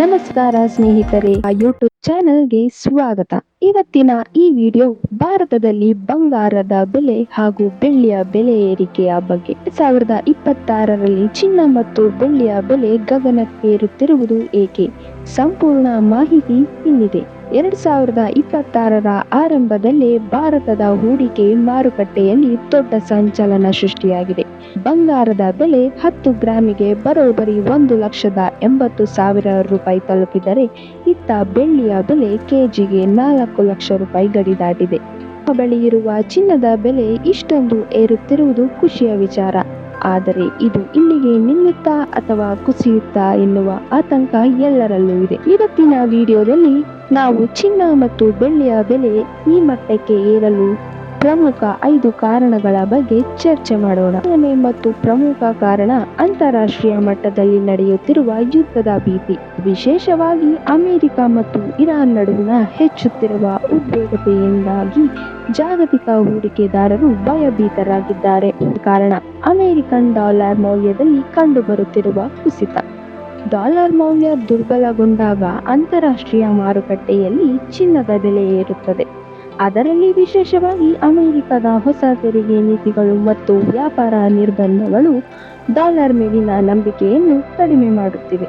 ನಮಸ್ಕಾರ ಸ್ನೇಹಿತರೆ, ಆ ಯೂಟ್ಯೂಬ್ ಚಾನೆಲ್ಗೆ ಸ್ವಾಗತ. ಇವತ್ತಿನ ಈ ವಿಡಿಯೋ ಭಾರತದಲ್ಲಿ ಬಂಗಾರದ ಬೆಲೆ ಹಾಗೂ ಬೆಳ್ಳಿಯ ಬೆಲೆ ಏರಿಕೆಯ ಬಗ್ಗೆ. ಸಾವಿರದ ಇಪ್ಪತ್ತಾರರಲ್ಲಿ ಚಿನ್ನ ಮತ್ತು ಬೆಳ್ಳಿಯ ಬೆಲೆ ಗಗನಕ್ಕೇರುತ್ತಿರುವುದು ಏಕೆ? ಸಂಪೂರ್ಣ ಮಾಹಿತಿ ಇಲ್ಲಿದೆ. ಎರಡ್ ಸಾವಿರದ ಇಪ್ಪತ್ತಾರರ ಆರಂಭದಲ್ಲೇ ಭಾರತದ ಹೂಡಿಕೆ ಮಾರುಕಟ್ಟೆಯಲ್ಲಿ ದೊಡ್ಡ ಸಂಚಲನ ಸೃಷ್ಟಿಯಾಗಿದೆ. ಬಂಗಾರದ ಬೆಲೆ ಹತ್ತು ಗ್ರಾಮಿಗೆ ಬರೋಬ್ಬರಿ ಒಂದು ಲಕ್ಷದ ಎಂಬತ್ತು ಸಾವಿರ ರೂಪಾಯಿ ತಲುಪಿದರೆ ಇತ್ತ ಬೆಳ್ಳಿಯ ಬೆಲೆ ಕೆಜಿಗೆ ನಾಲ್ಕು ಲಕ್ಷ ರೂಪಾಯಿ ಗಡಿ ದಾಟಿದೆ. ಬಳಿ ಚಿನ್ನದ ಬೆಲೆ ಇಷ್ಟೊಂದು ಏರುತ್ತಿರುವುದು ಖುಷಿಯ ವಿಚಾರ. ಆದರೆ ಇದು ಇಲ್ಲಿಗೆ ನಿಲ್ಲುತ್ತಾ ಅಥವಾ ಕುಸಿಯುತ್ತಾ ಎನ್ನುವ ಆತಂಕ ಎಲ್ಲರಲ್ಲೂ ಇದೆ. ಇವತ್ತಿನ ವಿಡಿಯೋದಲ್ಲಿ ನಾವು ಚಿನ್ನ ಮತ್ತು ಬೆಳ್ಳಿಯ ಬೆಲೆ ಈ ಮಟ್ಟಕ್ಕೆ ಏರಲು ಪ್ರಮುಖ ಐದು ಕಾರಣಗಳ ಬಗ್ಗೆ ಚರ್ಚೆ ಮಾಡೋಣ. ಮತ್ತು ಪ್ರಮುಖ ಕಾರಣ, ಅಂತಾರಾಷ್ಟ್ರೀಯ ಮಟ್ಟದಲ್ಲಿ ನಡೆಯುತ್ತಿರುವ ಯುದ್ಧದ ಭೀತಿ. ವಿಶೇಷವಾಗಿ ಅಮೆರಿಕ ಮತ್ತು ಇರಾನ್ ನಡುವಿನ ಹೆಚ್ಚುತ್ತಿರುವ ಉದ್ವೇಗತೆಯಿಂದಾಗಿ ಜಾಗತಿಕ ಹೂಡಿಕೆದಾರರು ಭಯಭೀತರಾಗಿದ್ದಾರೆ. ಕಾರಣ, ಅಮೆರಿಕನ್ ಡಾಲರ್ ಮೌಲ್ಯದಲ್ಲಿ ಕಂಡುಬರುತ್ತಿರುವ ಕುಸಿತ. ಡಾಲರ್ ಮೌಲ್ಯ ದುರ್ಬಲಗೊಂಡಾಗ ಅಂತಾರಾಷ್ಟ್ರೀಯ ಮಾರುಕಟ್ಟೆಯಲ್ಲಿ ಚಿನ್ನದ ಬೆಲೆ ಏರುತ್ತದೆ. ಅದರಲ್ಲಿ ವಿಶೇಷವಾಗಿ ಅಮೆರಿಕದ ಹೊಸ ತೆರಿಗೆ ನೀತಿಗಳು ಮತ್ತು ವ್ಯಾಪಾರ ನಿರ್ಬಂಧಗಳು ಡಾಲರ್ ಮೇಲಿನ ನಂಬಿಕೆಯನ್ನು ಕಡಿಮೆ ಮಾಡುತ್ತಿವೆ.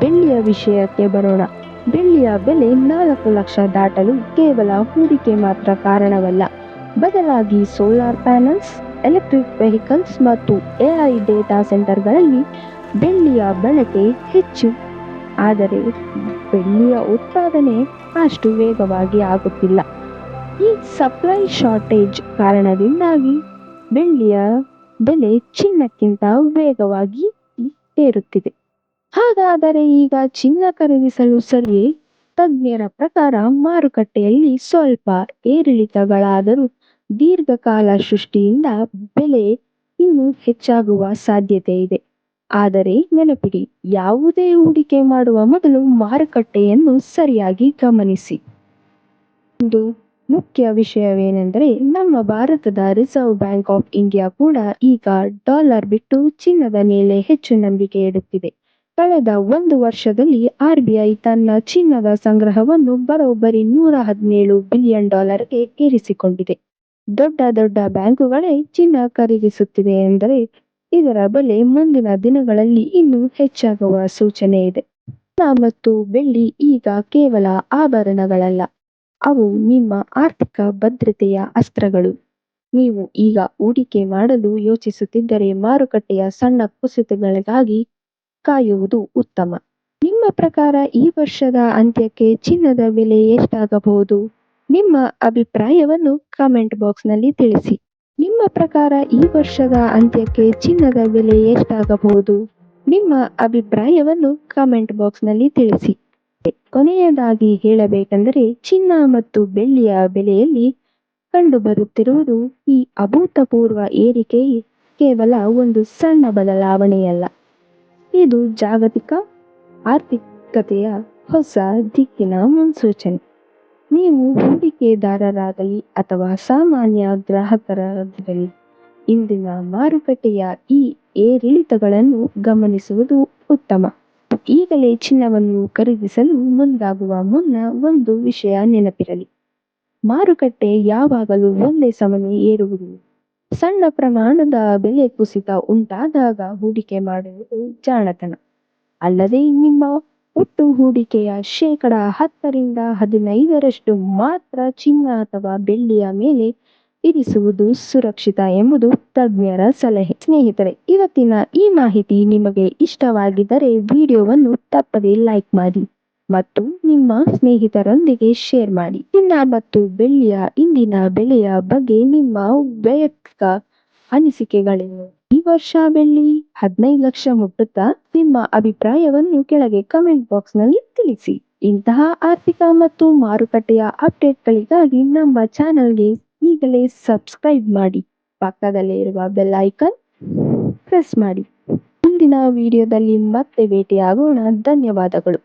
ಬೆಳ್ಳಿಯ ವಿಷಯಕ್ಕೆ ಬರೋಣ. ಬೆಳ್ಳಿಯ ಬೆಲೆ ನಾಲ್ಕು ಲಕ್ಷ ದಾಟಲು ಕೇವಲ ಹೂಡಿಕೆ ಮಾತ್ರ ಕಾರಣವಲ್ಲ. ಬದಲಾಗಿ ಸೋಲಾರ್ ಪ್ಯಾನಲ್ಸ್, ಎಲೆಕ್ಟ್ರಿಕ್ ವೆಹಿಕಲ್ಸ್ ಮತ್ತು ಎಐ ಡೇಟಾ ಸೆಂಟರ್ಗಳಲ್ಲಿ ಬೆಳ್ಳಿಯ ಬಳಕೆ ಹೆಚ್ಚು. ಆದರೆ ಬೆಳ್ಳಿಯ ಉತ್ಪಾದನೆ ಅಷ್ಟು ವೇಗವಾಗಿ ಆಗುತ್ತಿಲ್ಲ. ಈ ಸಪ್ಲೈ ಶಾರ್ಟೇಜ್ ಕಾರಣದಿಂದಾಗಿ ಬೆಳ್ಳಿಯ ಬೆಲೆ ಚಿನ್ನಕ್ಕಿಂತ ವೇಗವಾಗಿ ಏರುತ್ತಿದೆ. ಹಾಗಾದರೆ ಈಗ ಚಿನ್ನ ಖರೀದಿಸಲು ಸರಿಯೇ ತಜ್ಞರ ಪ್ರಕಾರ ಮಾರುಕಟ್ಟೆಯಲ್ಲಿ ಸ್ವಲ್ಪ ಏರಿಳಿತಗಳಾದರೂ ದೀರ್ಘಕಾಲ ಸೃಷ್ಟಿಯಿಂದ ಬೆಲೆ ಇನ್ನೂ ಹೆಚ್ಚಾಗುವ ಸಾಧ್ಯತೆ ಇದೆ. ಆದರೆ ನೆನಪಿಡಿ, ಯಾವುದೇ ಹೂಡಿಕೆ ಮಾಡುವ ಮೊದಲು ಮಾರುಕಟ್ಟೆಯನ್ನು ಸರಿಯಾಗಿ ಗಮನಿಸಿ. ಮುಖ್ಯ ವಿಷಯವೇನೆಂದರೆ ನಮ್ಮ ಭಾರತದ ರಿಸರ್ವ್ ಬ್ಯಾಂಕ್ ಆಫ್ ಇಂಡಿಯಾ ಕೂಡ ಈಗ ಡಾಲರ್ ಬಿಟ್ಟು ಚಿನ್ನದ ಮೇಲೆ ಹೆಚ್ಚು ನಂಬಿಕೆ ಇಡುತ್ತಿದೆ ಕಳೆದ ಒಂದು ವರ್ಷದಲ್ಲಿ ಆರ್ಬಿಐ ತನ್ನ ಚಿನ್ನದ ಸಂಗ್ರಹವನ್ನು ಬರೋಬ್ಬರಿ ನೂರ ಹದಿನೇಳು ಬಿಲಿಯನ್ ಡಾಲರ್ಗೆ ಏರಿಸಿಕೊಂಡಿದೆ. ದೊಡ್ಡ ದೊಡ್ಡ ಬ್ಯಾಂಕುಗಳೇ ಚಿನ್ನ ಖರೀದಿಸುತ್ತಿದೆ ಎಂದರೆ ಇದರ ಬೆಲೆ ಮುಂದಿನ ದಿನಗಳಲ್ಲಿ ಇನ್ನೂ ಹೆಚ್ಚಾಗುವ ಸೂಚನೆ ಇದೆ. ಚಿನ್ನ ಮತ್ತು ಬೆಳ್ಳಿ ಈಗ ಕೇವಲ ಆಭರಣಗಳಲ್ಲ. ಅವು ನಿಮ್ಮ ಆರ್ಥಿಕ ಭದ್ರತೆಯ ಅಸ್ತ್ರಗಳು. ನೀವು ಈಗ ಹೂಡಿಕೆ ಮಾಡಲು ಯೋಚಿಸುತ್ತಿದ್ದರೆ ಮಾರುಕಟ್ಟೆಯ ಸಣ್ಣ ಕುಸಿತಗಳಿಗಾಗಿ ಕಾಯುವುದು ಉತ್ತಮ. ನಿಮ್ಮ ಪ್ರಕಾರ ಈ ವರ್ಷದ ಅಂತ್ಯಕ್ಕೆ ಚಿನ್ನದ ಬೆಲೆ ಎಷ್ಟಾಗಬಹುದು? ನಿಮ್ಮ ಅಭಿಪ್ರಾಯವನ್ನು ಕಾಮೆಂಟ್ ಬಾಕ್ಸ್ನಲ್ಲಿ ತಿಳಿಸಿ. ನಿಮ್ಮ ಪ್ರಕಾರ ಈ ವರ್ಷದ ಅಂತ್ಯಕ್ಕೆ ಚಿನ್ನದ ಬೆಲೆ ಎಷ್ಟಾಗಬಹುದು? ನಿಮ್ಮ ಅಭಿಪ್ರಾಯವನ್ನು ಕಾಮೆಂಟ್ ಬಾಕ್ಸ್ನಲ್ಲಿ ತಿಳಿಸಿ. ಕೊನೆಯದಾಗಿ ಹೇಳಬೇಕೆಂದರೆ ಚಿನ್ನ ಮತ್ತು ಬೆಳ್ಳಿಯ ಬೆಲೆಯಲ್ಲಿ ಕಂಡುಬರುತ್ತಿರುವುದು ಈ ಅಭೂತಪೂರ್ವ ಏರಿಕೆ ಕೇವಲ ಒಂದು ಸಣ್ಣ ಬದಲಾವಣೆಯಲ್ಲ. ಇದು ಜಾಗತಿಕ ಆರ್ಥಿಕತೆಯ ಹೊಸ ದಿಕ್ಕಿನ ಮುನ್ಸೂಚನೆ. ನೀವು ಹೂಡಿಕೆದಾರರಾಗಲಿ ಅಥವಾ ಸಾಮಾನ್ಯ ಗ್ರಾಹಕರಾಗಲಿ, ಇಂದಿನ ಮಾರುಕಟ್ಟೆಯ ಈ ಏರಿಳಿತಗಳನ್ನು ಗಮನಿಸುವುದು ಉತ್ತಮ. ಈಗಲೇ ಚಿನ್ನವನ್ನು ಖರೀದಿಸಲು ಮುಂದಾಗುವ ಮುನ್ನ ಒಂದು ವಿಷಯ ನೆನಪಿರಲಿ. ಮಾರುಕಟ್ಟೆ ಯಾವಾಗಲೂ ಒಂದೇ ಸಮನೆ ಏರುವುದು. ಸಣ್ಣ ಪ್ರಮಾಣದ ಬೆಲೆ ಕುಸಿತ ಉಂಟಾದಾಗ ಹೂಡಿಕೆ ಮಾಡುವುದು ಜಾಣತನ. ಅಲ್ಲದೆ ನಿಮ್ಮ ಒಟ್ಟು ಹೂಡಿಕೆಯ ಶೇಕಡ ಹತ್ತರಿಂದ ಹದಿನೈದರಷ್ಟು ಮಾತ್ರ ಚಿನ್ನ ಅಥವಾ ಬೆಳ್ಳಿಯ ಮೇಲೆ ಇರಿಸುವುದು ಸುರಕ್ಷಿತ ಎಂಬುದು ತಜ್ಞರ ಸಲಹೆ. ಸ್ನೇಹಿತರೆ, ಇವತ್ತಿನ ಈ ಮಾಹಿತಿ ನಿಮಗೆ ಇಷ್ಟವಾಗಿದ್ದರೆ ವಿಡಿಯೋವನ್ನು ತಪ್ಪದೆ ಲೈಕ್ ಮಾಡಿ ಮತ್ತು ನಿಮ್ಮ ಸ್ನೇಹಿತರೊಂದಿಗೆ ಶೇರ್ ಮಾಡಿ. ಚಿನ್ನ ಮತ್ತು ಬೆಳ್ಳಿಯ ಇಂದಿನ ಬೆಲೆಯ ಬಗ್ಗೆ ನಿಮ್ಮ ವೈಯಕ್ತಿಕ ಅನಿಸಿಕೆಗಳೇನು ಈ ವರ್ಷ ಬೆಳ್ಳಿ ಹದಿನೈದು ಲಕ್ಷ ಮುಟ್ಟುತ್ತಾ ನಿಮ್ಮ ಅಭಿಪ್ರಾಯವನ್ನು ಕೆಳಗೆ ಕಮೆಂಟ್ ಬಾಕ್ಸ್ನಲ್ಲಿ ತಿಳಿಸಿ. ಇಂತಹ ಆರ್ಥಿಕ ಮತ್ತು ಮಾರುಕಟ್ಟೆಯ ಅಪ್ಡೇಟ್ಗಳಿಗಾಗಿ ನಮ್ಮ ಚಾನೆಲ್ಗೆ ಈಗಲೇ ಸಬ್ಸ್ಕ್ರೈಬ್ ಮಾಡಿ. ಪಕ್ಕದಲ್ಲೇ ಇರುವ ಬೆಲ್ ಐಕನ್ ಪ್ರೆಸ್ ಮಾಡಿ. ಮುಂದಿನ ವಿಡಿಯೋದಲ್ಲಿ ಮತ್ತೆ ಭೇಟಿಯಾಗೋಣ. ಧನ್ಯವಾದಗಳು.